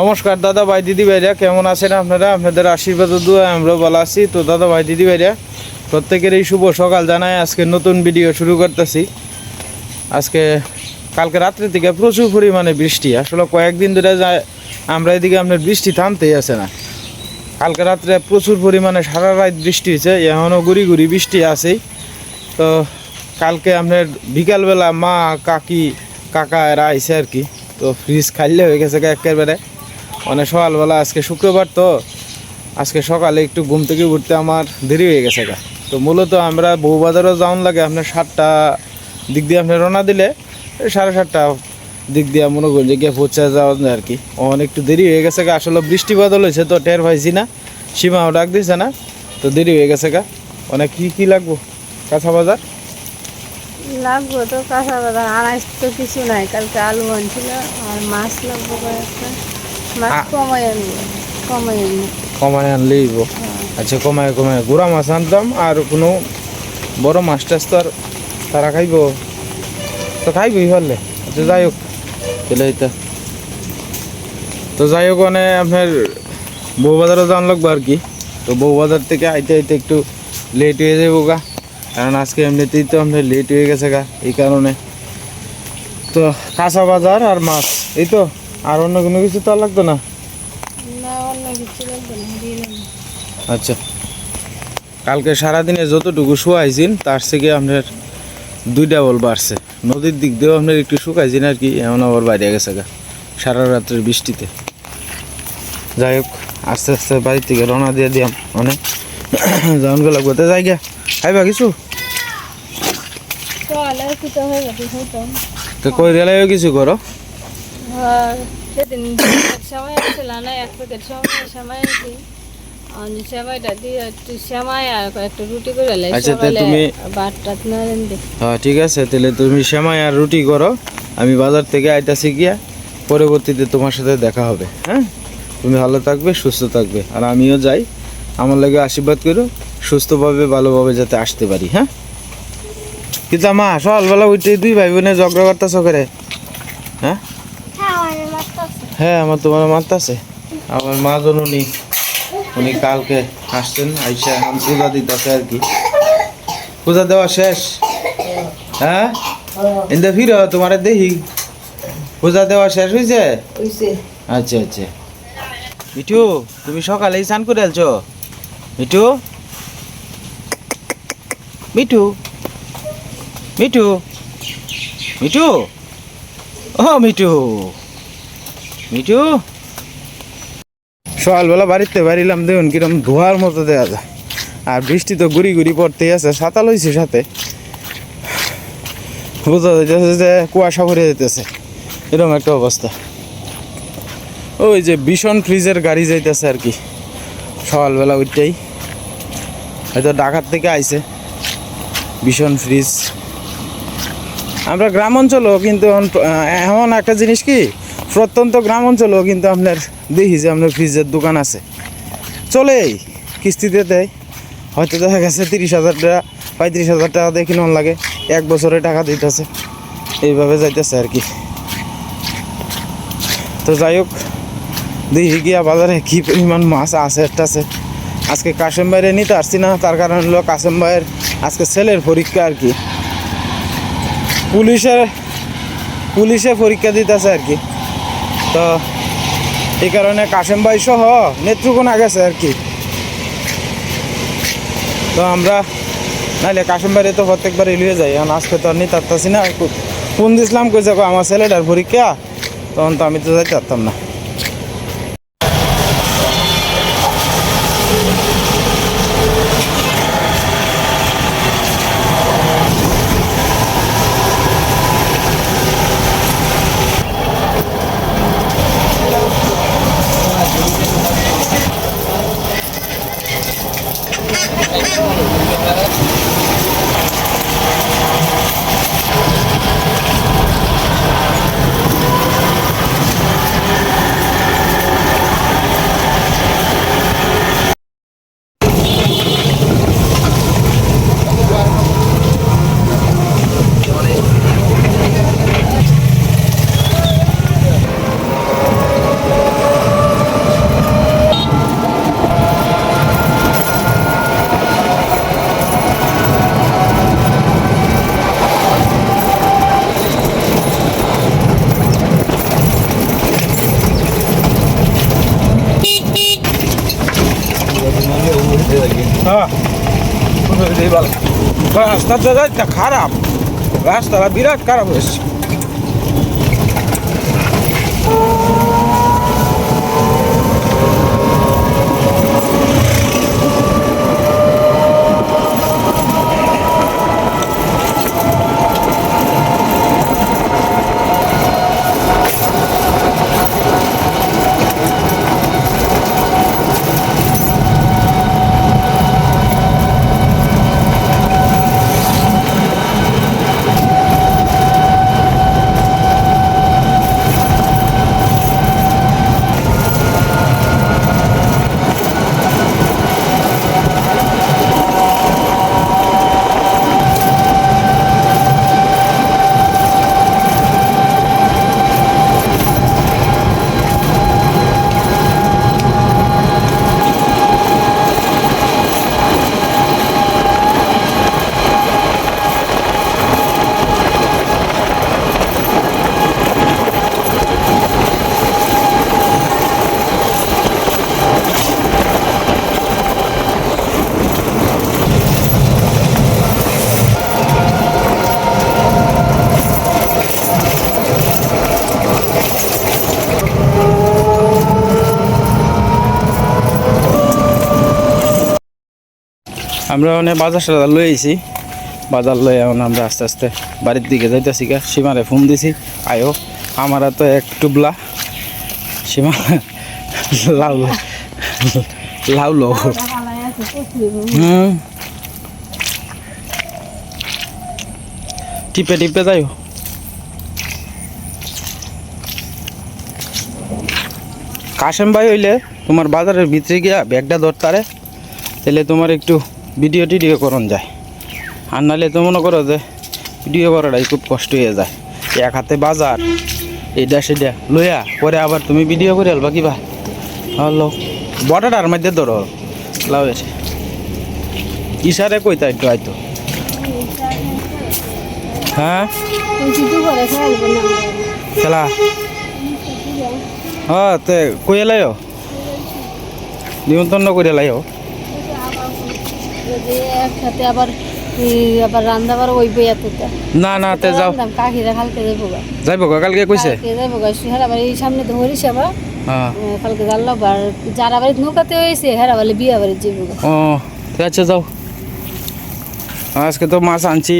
নমস্কার দাদা ভাই, দিদি ভাইরা, কেমন আছেন আপনারা? আপনাদের আশীর্বাদ দোয়া আমরা ভালো আছি। তো দাদা ভাই, দিদি ভাইরা, প্রত্যেকের এই শুভ সকাল জানায় আজকে নতুন ভিডিও শুরু করতেছি। আজকে কালকে রাত্রি থেকে প্রচুর পরিমাণে বৃষ্টি। আসলে কয়েকদিন ধরে যায় আমরা এদিকে আপনার বৃষ্টি থামতেই আছে না। কালকে রাত্রে প্রচুর পরিমাণে সারা রাত বৃষ্টি হয়েছে। এখনও গুড়ি গুড়ি বৃষ্টি আছেই। তো কালকে আপনার বিকালবেলা মা, কাকি, কাকা এরা আইসে আর কি। তো ফ্রিজ খাইলে হয়ে গেছে একেবারে। মানে সকালবেলা আজকে শুক্রবার তো, আজকে সকালে একটু ঘুম থেকে উঠতে আমার দেরি হয়ে গেছে গা। তো মূলত আমরা বউবাজারও যাওয়ান লাগে, আপনার সাতটা দিক দিয়ে আপনি রওনা দিলে সাড়ে সাতটা দিক দিয়ে মনে করি যে গিয়ে পৌঁছে যাওয়া যায় আর কি। অনেক একটু দেরি হয়ে গেছে গা, আসলে বৃষ্টি বাদল হয়েছে তো, টের পাইছি না, সীমাও ডাক দিছে না, তো দেরি হয়ে গেছে গা। অনেক কি কি লাগবো? কাঁচা বাজার? লাগবো তো কাঁচা বাদাম আনাজ তো কিছু নাই, কালকে আলু আনছিল, আর মাছ লাগবো কয়েকটা। কমায় আনলেই আচ্ছা কমায় কমায়। গুড়া মাছ আনতাম আর কোনো বড় মাছ টাছ তো আর তারা খাইব। তো খাইবই পারলে আচ্ছা যাই হোক। তাহলে তো যাই হোক মানে আপনার বউবাজারও যাওয়ান লাগবো আর কি। তো বউবাজার থেকে আইতে আইতে একটু লেট হয়ে যাব গা। কারণ আজকে এমনিতেই তো আপনার লেট হয়ে গেছে গা এই কারণে। তো কাঁচা বাজার আর মাছ এই তো। আর অন্য কোনো কিছু তো আর লাগতো না? আচ্ছা। কালকে সারাদিনে যতটুকু শুয়াইছেন তার থেকে আপনার দুই ডাবল বাড়ছে। নদীর দিক দিয়েও আপনার একটু শুকাইছেন আর কি এমন আবার বাইরে গেছে গা সারা রাত্রের বৃষ্টিতে। যাই হোক আস্তে আস্তে বাড়ি থেকে রওনা দিয়ে দিয়াম অনেক যাওন গেল গোতে যাই গিয়া খাইবা কিছু? তো কই রেলাইও কিছু করো? সেদিন এক সময় আসছিল না এক প্যাকেট সময় সময় আছি তুমি- হ্যাঁ ঠিক আছে, তাহলে তুমি সেমাই আর রুটি করো। আমি বাজার থেকে আইতাছি গিয়া, পরবর্তীতে তোমার সাথে দেখা হবে হ্যাঁ? তুমি ভালো থাকবে, সুস্থ থাকবে, আর আমিও যাই। আমার লাগে আশীর্বাদ করো, সুস্থভাবে, ভালোভাবে যাতে আসতে পারি হ্যাঁ? কিন্তু মা, সকালবেলা উঠে দুই ভাই বোনে ঝগড়া করতেছ করে হ্যাঁ? হ্যাঁ আমার তোমার মারতাছে আমার মা জননী উনি উনি কালকে আসছেন আইসা এখন পূজা দিতেছে আর কি। পূজা দেওয়া শেষ। হ্যাঁ? ইন্দা ফির তোমার দেখি। পূজা দেওয়া শেষ হয়েছে আচ্ছা আচ্ছা। মিঠু তুমি সকালেই স্নান করে আলছো মিঠু? মিঠু? মিঠু? মিঠু? ও মিঠু। মিঠু? সকালবেলা বাড়িতে বাড়িলাম দেখুন, কিরম ধোয়ার মতো দেওয়া যায়। আর বৃষ্টি তো গুড়ি গুড়ি পড়তেই আছে, সাঁতাল হয়েছে সাথে। বোঝা যাইতেছে যে কুয়াশা ভরে যেতেছে এরকম একটা অবস্থা। ওই যে ভীষণ ফ্রিজের গাড়ি যাইতেছে আর কি। সকালবেলা ওইটাই হয়তো ঢাকার থেকে আইছে। ভীষণ ফ্রিজ। আমরা গ্রাম অঞ্চলও কিন্তু এখন- এমন একটা জিনিস কি প্রত্যন্ত গ্রাম অঞ্চলেও কিন্তু আপনার দেখি যে আপনার ফ্রিজের দোকান আছে। চলেই কিস্তিতে দেয়। হয়তো দেখা গেছে তিরিশ হাজার টাকা, পঁয়ত্রিশ হাজার টাকা দিয়ে কিনুন লাগে। এক বছরে টাকা দিতেছে। এইভাবে যাইতেছে আর কি। তো যাই হোক, দেখি গিয়া বাজারে কি পরিমাণ মাছ আছে আছে। আজকে কাশেম ভাইরে নিতে আসছি না, তার কারণ হলো কাশেম ভাইয়ের আজকে ছেলের পরীক্ষা আর কি। পুলিশের, পুলিশে পরীক্ষা দিতেছে আর কি। তো এই কারণে কাশেম ভাই সহ নেত্রকোনা গেছে আর কি। তো আমরা নাইলে কাশেম ভাই তো প্রত্যেকবার এলিয়ে যাই, এখন আজকে তো আর নিতে পারতাছি না। ফোন দিছিলাম কই কো আমার ছেলেটার পরীক্ষা, তখন তো আমি তো যাই পারতাম না। রাস্তা তো যাইতে খারাপ রাস্তাটা বিরাট খারাপ হয়েছে আমরা মানে বাজার সাজার লই আইছি। বাজার লই এখন আমরা আস্তে আস্তে বাড়ির দিকে যাইতেছি গা। সীমারে ফোন দিছি, আয়ো, আমার তো এক টুবলা। সীমা লাউ লাউ লো হুম। টিপে টিপে যাইও। কাশেম ভাই হইলে তোমার বাজারের ভিতরে গিয়া ব্যাগটা ধরতারে। তাহলে তোমার একটু ভিডিও টিডিও করন যায়। আর নাহলে তো মনে করো যে ভিডিও করাটাই খুব কষ্ট হয়ে যায়। এক হাতে বাজার এইটা সেটা লইয়া পরে আবার তুমি ভিডিও করে আলবা কিবা হলো বটাটার মধ্যে ধরো লাউ এসে। ইশারে কইতা একটু হয়তো হ্যাঁ? খেলা? হ্যাঁ তে কই এলাইও নিমন্ত্রণ করে এলাইও একসাথে আবার ওই না না তে যাও। কাকিরা কালকে যাব গা। যাইব গো, কালকে কইছে? গা সামনে তো হরিস আবার। হ্যাঁ। কালকে জানলো আর যারা বাড়ি নৌকাতে হয়েছে হেরা বাড়ি বিয়া বাড়ি যাব গা। ও ঠিক আছে যাও। আজকে তো মাছ আনছি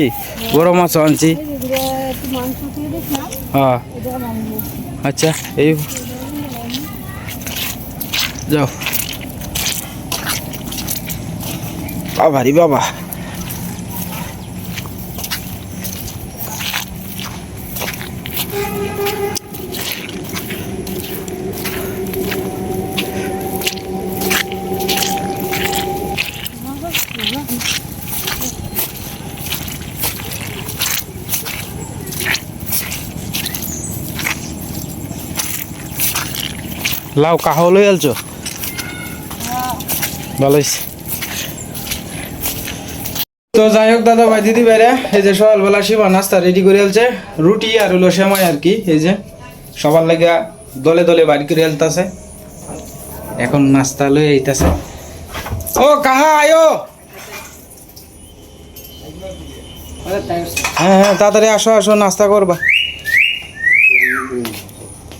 বড় মাছ আনছি। হ্যাঁ। আচ্ছা এই যাও। বাবারি বাবা। লাউ কাহ লই আলছো? ভালো হয়েছে তো যাই হোক দাদা ভাই দিদি ভাইরা এই যে সকালবেলা শিবা নাস্তা রেডি করে আলছে রুটি আর হলো সেমাই আর কি এই যে। সবার লাগা দলে দলে বাড়ি করে আলতাছে এখন নাস্তা লই আইতাছে। ও কাহা আয়ো! হ্যাঁ হ্যাঁ তাড়াতাড়ি আসো আসো নাস্তা করবা।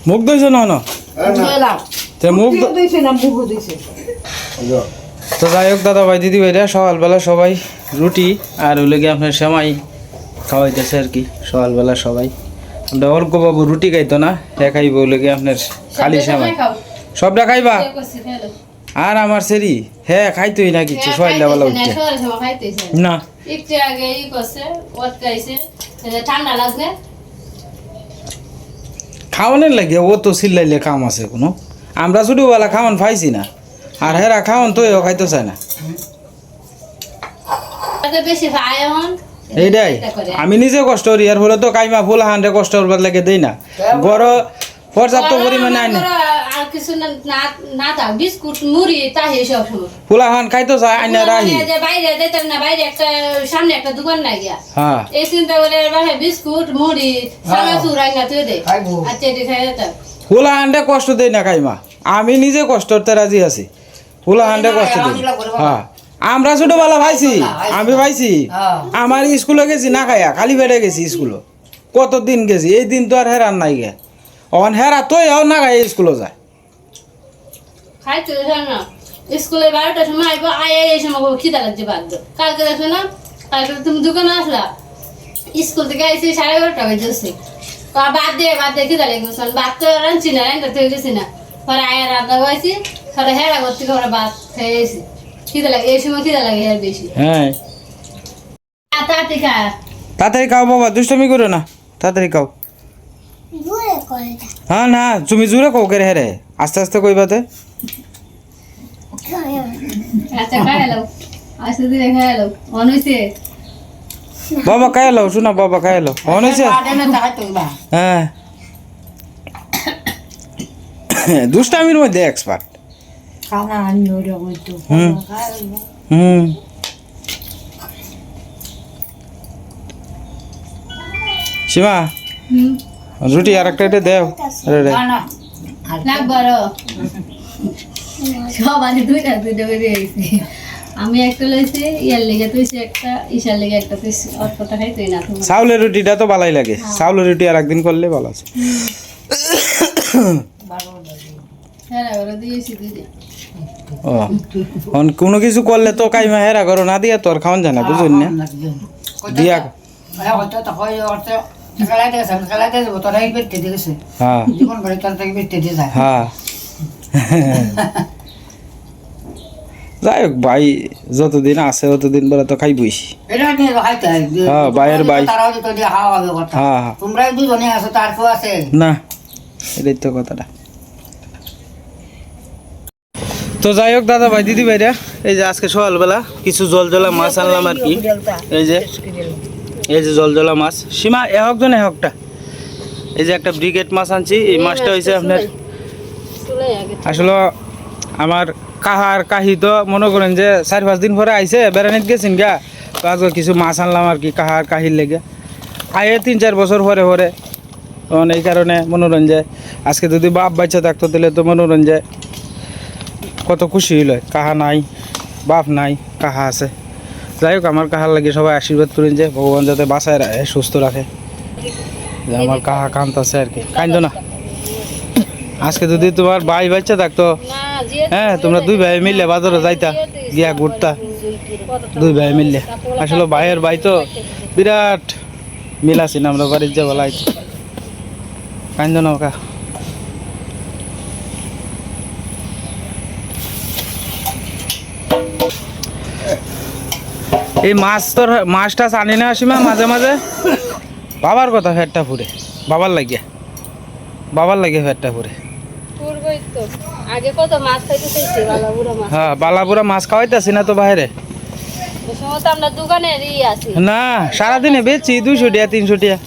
মুখ দইছো না না? তে মুখ তো যাই হোক দাদা ভাই দিদি ভাইরা সকালবেলা সবাই রুটি আর হইলে গিয়ে আপনার সেমাই খাওয়াইতেছে আর কি সকালবেলা সবাই। আমরা অর্ক বাবু রুটি খাইতো না হ্যাঁ খাইব হইলে গিয়ে আপনার খালি সেমাই। সবটা খাইবা আর আমার সেরি? হ্যাঁ খাইতোই না কিছু সকালবেলা উঠতে। না একটু আগে ই করছে ওটকাইছে ঠান্ডা লাগবে খাওয়ানোর লাগে ও তো চিল্লাইলে কাম আছে কোনো। আমরা ছোটোবেলা খাওয়ান পাইছি না। আর হেরা খাওয়ান তো খাইতে চায় না আগে বেশি ভাই এখন এইটাই। আমি নিজে কষ্ট করি আর হলে তো কাইমা ফুল হান্ডে কষ্ট করবার লাগে দেই না। গড় পর্যাপ্ত পরিমাণে আনি আর কিছু না না- না থাক বিস্কুট মুড়ি তাই সব সময় ফুলা হান খাইতে চায় আইনা রাহি। বাইরে যেতাম না বাইরে একটা সামনে একটা দোকান না গিয়া হ্যাঁ। এই চিন্তা করে বাইরে বিস্কুট মুড়ি সামনে রান্না তুই দে। আচ্ছা এটি খাই যেতাম ফুলা হান্ডে কষ্ট দেই না কাইমা। আমি নিজে কষ্ট করতে রাজি আছি। ফুলা হান্ডে কষ্ট দিই। হ্যাঁ। আমরা ছোটবেলা ভাইছি আমি ভাইছি। আমার স্কুলে গেছি না খাইয়া খালি পেটে গেছি স্কুলে। কতদিন গেছি এই দিন তো আর হেরান নাই গে। অন হেরা তো এও না খাই স্কুলে যায়। খাইতে না। স্কুলে বারোটার সময় আইবো আয় এই সময় খিদা লাগছে বাধ্য কালকে দেখো না কালকে তুমি দোকানে আসলা। স্কুল থেকে আইসি সাড়ে বারোটা বাজে বাদ দে বাদ দে খিদা লেগে গেছে বাদ তো রাঁধছি না রান্না থেকে গেছি না। পরে আয় রান্না হয়েছি পরে হেরা করতে করে ভাত খেয়ে গেছি খিদা লাগে এই সময় খিদা লাগে আর বেশি। হ্যাঁ। তাড়াতাড়ি খা তাড়াতাড়ি খাও বাবা দুষ্টমি করো না। তাড়াতাড়ি খাও। হ্যাঁ না তুমি জোরে কও কে হেরে আস্তে আস্তে আচ্ছা আস্তে এলো মনে হয়েছে বাবা খাই এলো শোনা বাবা খাই এলো অন হয়েছে হ্যাঁ। দুষ্টামির মধ্যে এক্সপার্ট হুম হুম সীমা হুম রুটি আর একটা এটা দেও রে রে সব আগে দুইটা দুইটা বেরিয়ে গেছে আমি একটা লইছি ইয়ার লেগে তুইছি একটা ঈশার লেগে একটা তুই অল্পটা খাই তুই না চাউলের রুটিটা তো ভালোই লাগে চাউলের রুটি আর একদিন করলে ভালো আছে হ্যাঁ ওরা দিয়েছি দুইটা কোনো কিছু করলে তো কাইমা হেরা করো না দিয়া তোর খাওয়ান জানা বুঝুন না? দিয়া। হ্যাঁ হ্যাঁ যাই হোক ভাই যতদিন আছে ততদিন বলে তো খাইবই হ্যাঁ, বাইরের বাই। হ্যাঁ হ্যাঁ। তোমরা দুজনে আছো তার কেউ আছে? না এটাই তো কথাটা। তো যাই হোক, দাদা ভাই, দিদি ভাইরা, এই যে আজকে সকালবেলা কিছু জল জলা মাছ আনলাম আর কি। এই যে এই যে জল জলা মাছ। সীমা এহক জন এহকটা এই যে একটা ব্রিগেড মাছ আনছি, এই মাছটা হয়েছে আপনার আসলে আমার কাহার কাহি তো মনে করেন যে চার পাঁচ দিন পরে আইসে বেড়ানিত গেছেন গা। তো আজকে কিছু মাছ আনলাম আর কি কাহার কাহির লেগে। আয়ে তিন চার বছর পরে পরে। তখন এই কারণে মনোরঞ্জে আজকে যদি বাপ বাচ্চা থাকতো, তাহলে তো মনোরঞ্জে কত খুশি হইল। কাহা নাই, বাপ নাই, কাহা আছে। যাই হোক আমার কাহার লাগে সবাই আশীর্বাদ করেন যে, ভগবান যাতে বাঁচায় রাখে, সুস্থ রাখে। যে আমার কাহা কান্ত আছে আর কি। কান্দ না। আজকে যদি তোমার ভাই বাচ্চা থাকতো না হ্যাঁ তোমরা দুই ভাই মিললে বাজারে যাইতা, গিয়া ঘুরতা। দুই ভাই মিললে আসলে ভাইয়ের ভাই তো বিরাট মিল আছি না, আমরা বাড়ির যাব লাই কান্দ নৌকা এই মাছ তোর মাছ টাছ আনি না আসিমা মাঝে মাঝে বাবার কথা ফেরটা ফুরে বাবার লাগিয়া। বাবার লাগে ফেরটা ফুরে হ্যাঁ বালাপুরা মাছ খাওয়াইতেছি না তো বাইরে। না সারাদিনে বেচছি দুইশো টিয়া তিনশো টিয়া।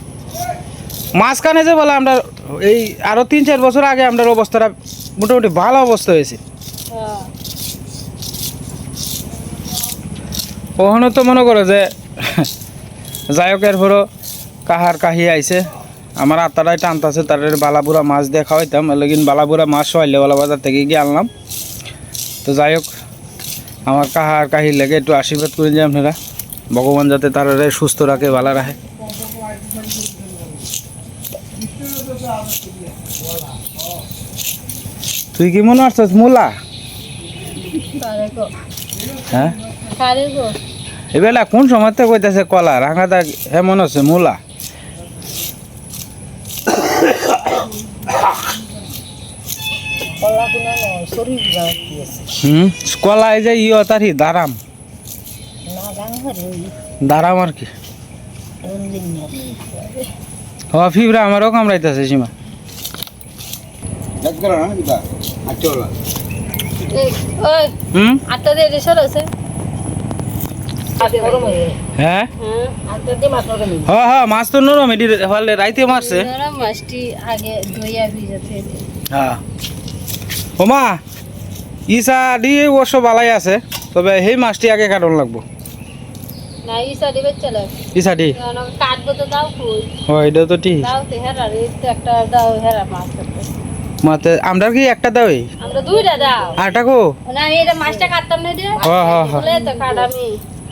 মাছ কানে যে বলে আমরা এই আরও তিন চার বছর আগে আমরা অবস্থাটা মোটামুটি ভালো অবস্থা হয়েছে। কখনো তো মনে করো যে যায়কের পরও কাহার কাহি আইছে আমার আত্মাটাই টানতাছে তার বালাপুরা মাছ দিয়ে খাওয়াইতাম লেকিন বালাপুরা মাছ সহাইলে বালা বাজার থেকে গিয়ে আনলাম তো যাই হোক আমার কাহার কাহির লেগে একটু আশীর্বাদ করে যে আপনারা ভগবান যাতে তারা সুস্থ রাখে ভালো রাখে তুই কি মনে করছিস মূলা? হ্যাঁ এবেলা কোন সময় থেকে কইতেছে কলা? রাঙাটা এমন আছে মূলা। কলা এই যে ইয়ে তারি দারাম। দারাম আর কি। হ ফিবরা আমারও কামড়াইতেছে সীমা। এই হুম? আটটা দিয়ে রেশর আছে। হয়ে হ্যাঁ? হ্যাঁ মাছ নরম হ হ মাছ তো নরম এটি হলে রাইতে মারছে। নরম মাছটি আগে ধুইয়া ভিজাতে ওমা ইসা দিয়ে অবশ্য বালাই আছে তবে সেই মাছটি আগে কাটন লাগবো। দাও দাও দাও আমরা কি একটা আমরা দুইটা দাও। আটা কো? না মাছটা কাটতাম না দিয়ে হ্যাঁ, হ্যাঁ, হ্যাঁ।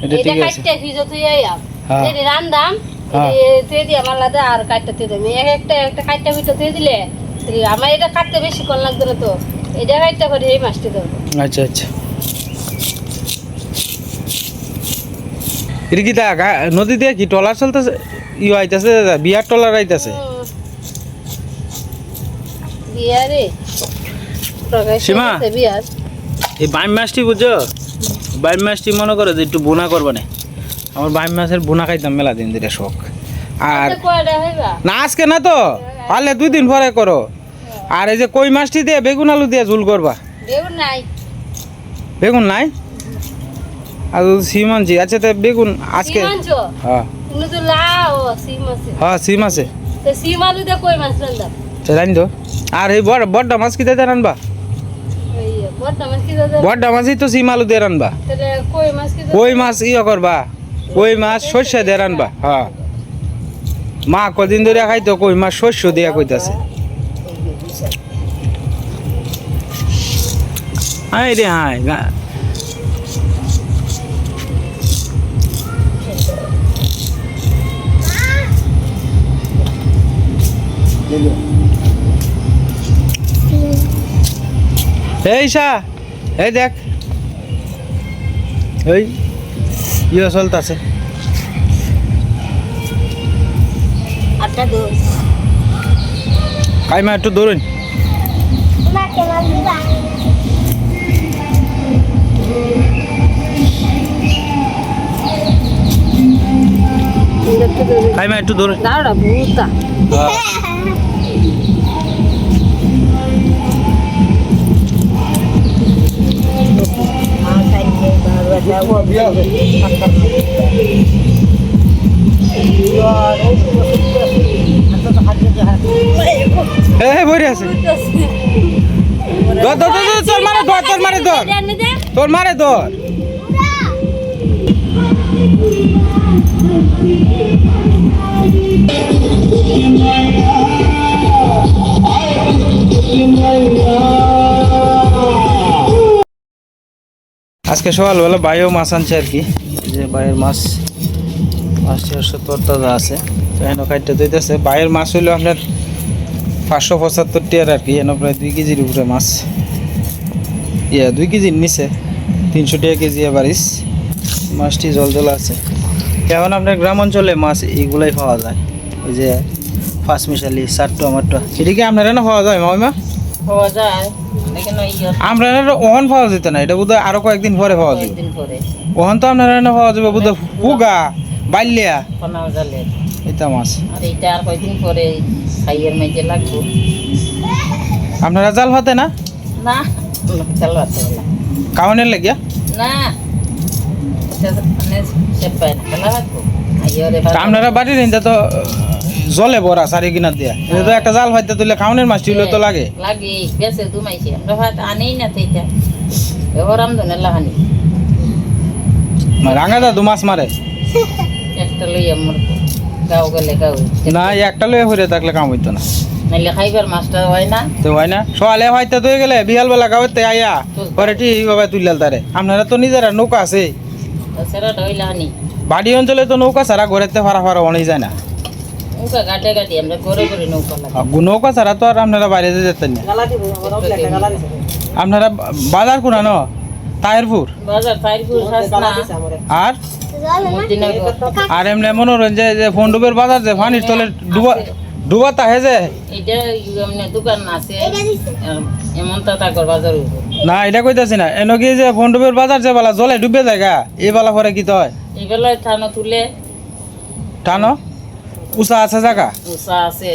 এটা এটা ঠিক আছে। তুই আইয়াম হ্যাঁ। এটি রান্দাম। তুই দিয়ে আমার লাদা আর কাটতে এক একটা একটা কাটতে দিলে আমার এটা কাটতে বেশি লাগবে না তো। এটা কাটতে করে এই মাছটি দেবো আচ্ছা আচ্ছা। এটা কি তা গা- নদীতে কি টলার চলতেছে? ই আইতাছে বিয়ার টলার আইতাছে। বিয়ারে। সীমা? এই বাইম মাছটি বুঝছ? বাইম মাছটি মনে করো যে একটু বোনা করবা না। আমার বাইম মাছের বোনা খাইতাম মেলা দিন ধরে শখ। আর না আজকে না তো। পারলে দুই দিন পরে করো। আর এই যে কই মাছটি দিয়ে বেগুন আলু দিয়ে ঝুল করবা? বেগুন নাই। বেগুন নাই? আর সিম আনছি। আচ্ছা তো বেগুন আজকে হ্যাঁ। হ্যাঁ সিম আছে। সিম আলু দিয়ে কই মাছ জানি তো। আর এই বড় বড়টা মাছ কি দিয়ে রানবা? দাদা মাছই তো সিম আলু দিয়ে রানবা। কই মাছ ইয়ে করবা? কই মাছ শস্য দিয়ে রানবা? হ্যাঁ। মা কদিন ধরে খাইতো, কই মাছ শস্য দিয়া কইতাছে। হাই রে হাই এই সা এই দেখ। এই ইয়ে চলতেছে কাইমা একটু ধরুন কাইমা একটু ধরুন দাঁড়া ভূতা। এই বইরে আছে। ধর ধর ধর তোর মারে ধর তোর মারে ধর। আজকে সকালবেলা বাইও মাছ আনছে আর কি। যে বাইয়ের মাছ মাছটি হচ্ছে তরতাজা আছে। এনে কাটতে দিতেছে বাইয়ের মাছ হইল আপনার পাঁচশো পঁচাত্তর টিয়ার আর কি। এনে প্রায় দুই কেজির উপরে মাছ। ইয়া, দুই কেজির নিচে। তিনশো টাকা কেজি এবারিস মাছটি জল জল আছে। এখন আপনার গ্রাম অঞ্চলে মাছ এইগুলাই পাওয়া যায়। ওই যে পাঁচ মিশালি চার টমাটো এটা কি আপনারা না পাওয়া যায় মামিমা পাওয়া যায়। এখানে আমরা ওহন পাওয়া যেত না এটা বোধহয় আরও কয়েকদিন পরে পাওয়া যাবে। ওহন তো আপনারা না পাওয়া যাবে বোধহয় জালে এটা মাছ। আর এইটা আর কয়েকদিন পরে খাইয়ের মেজে লাগবো। আপনারা জাল ভাতে না? না চালবাতে না। কাউনের লাগিয়া না এটা মানে আপনারা বাড়ির তো জলে ভরা চারি কিনার দিয়া। এটা তো একটা জাল ভাইতে তুলে খাওনের মাছটি হইলে তো লাগে। লাগে বেসে দুমাইছে আমরা ভাত আনেই না সেইটা ব্যবহার আমদনে লাহানি। রাঙা দাদু মাছ মারে। একটা লই আমার গাও গেলে গাও। না একটা লয়ে হইরে থাকলে কাম হইতো না। নাইলে খাইবার মাছটা হয় না। তো হয় না। সকালে হয়তো তো গেলে বিহাল বেলা গাওয়াতে আইয়া পরে ঠিক বাবা তারে। আপনারা তো নিজেরা নৌকা আছে। বাড়ি অঞ্চলে তো নৌকা ছাড়া ঘরেতে ফারা ফারা অনেক যায় না। নৌকা ছাড়া তো আর আপনারা বাইরে যেতেন না। আপনারা বাজার কোনা ন? হাসনা আর? আর এমনি মনোরঞ্জন যে ফন্ডুবের বাজার যে পানির তলে ডুবা ডুবা তাহে যে? না এটা কইতাছি না। এন কি যে ফন্ডুবের বাজার যে বালা জলে ডুবে জায়গা এই বালা পরে কি হয়? এই বেলায় থানো তুলে। টানো উষা আছে জায়গা উষা আছে।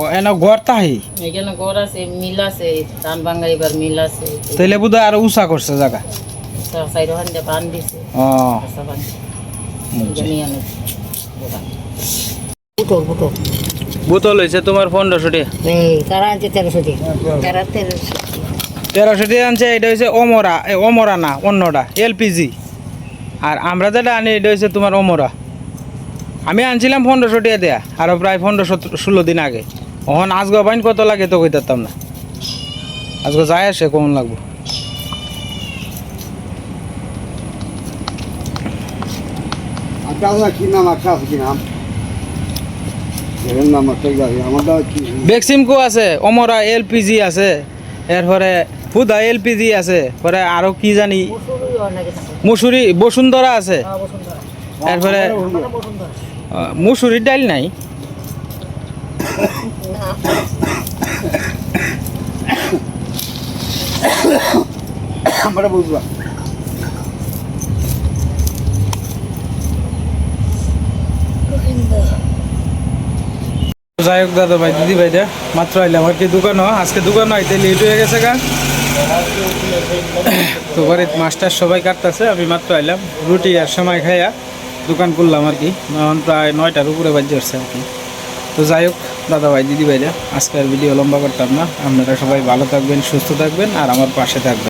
ও এন ঘর তাহি? এখানে ঘর আছে মিল আছে ধান ভাঙ্গাইবার মিল আছে। তাইলে বোধ আর উষা করছে জায়গা উষা সাইড পান দিছে। ও। আশা পান বুঝছি। জমি আনে। দোকান বুটো বুটো বোতল হয়েছে তোমার পনেরোশো টাকা এই তারা আনছে তেরোশো দিয়ে তারা তেরোশো তেরোশো টাকা আনছে এটা হচ্ছে অমরা অমরা না অন্যটা এলপিজি আর আমরা যেটা আনি এটা হচ্ছে তোমার অমরা। আমি আনছিলাম পনেরোশো টাকা দেয়া আরও প্রায় পনেরোশো ষোলো দিন আগে। ওখান আজগো বাইন কত লাগে তো কইতাম না। আজকে যাই আসে কেমন লাগবো। আপনার কি নাম একটা আছে অমরা এলপিজি আছে এরপরে হুদা এলপিজি আছে পরে আরও কি জানি মুসুরি বসুন্ধরা আছে। এরপরে আহ, মুসুরির ডাইল নাই। আমরা বুঝবা যাই হোক দাদা ভাই দিদি ভাই দা মাত্র আইলাম। আর কি দোকানও আজকে দোকানও আইতে লেট হয়ে গেছে গা। তো বাড়িতে মাস্টার সবাই কাটতেছে আমি মাত্র আইলাম। রুটি আর সময় খাইয়া। দোকান করলাম আর কি। এখন প্রায় নয়টার উপরে বাজে আসছে আর কি। তো যাই হোক দাদা ভাই দিদি ভাইরা আজকের ভিডিও লম্বা করতাম না। আপনারা সবাই ভালো থাকবেন, সুস্থ থাকবেন, আর আমার পাশে থাকবেন।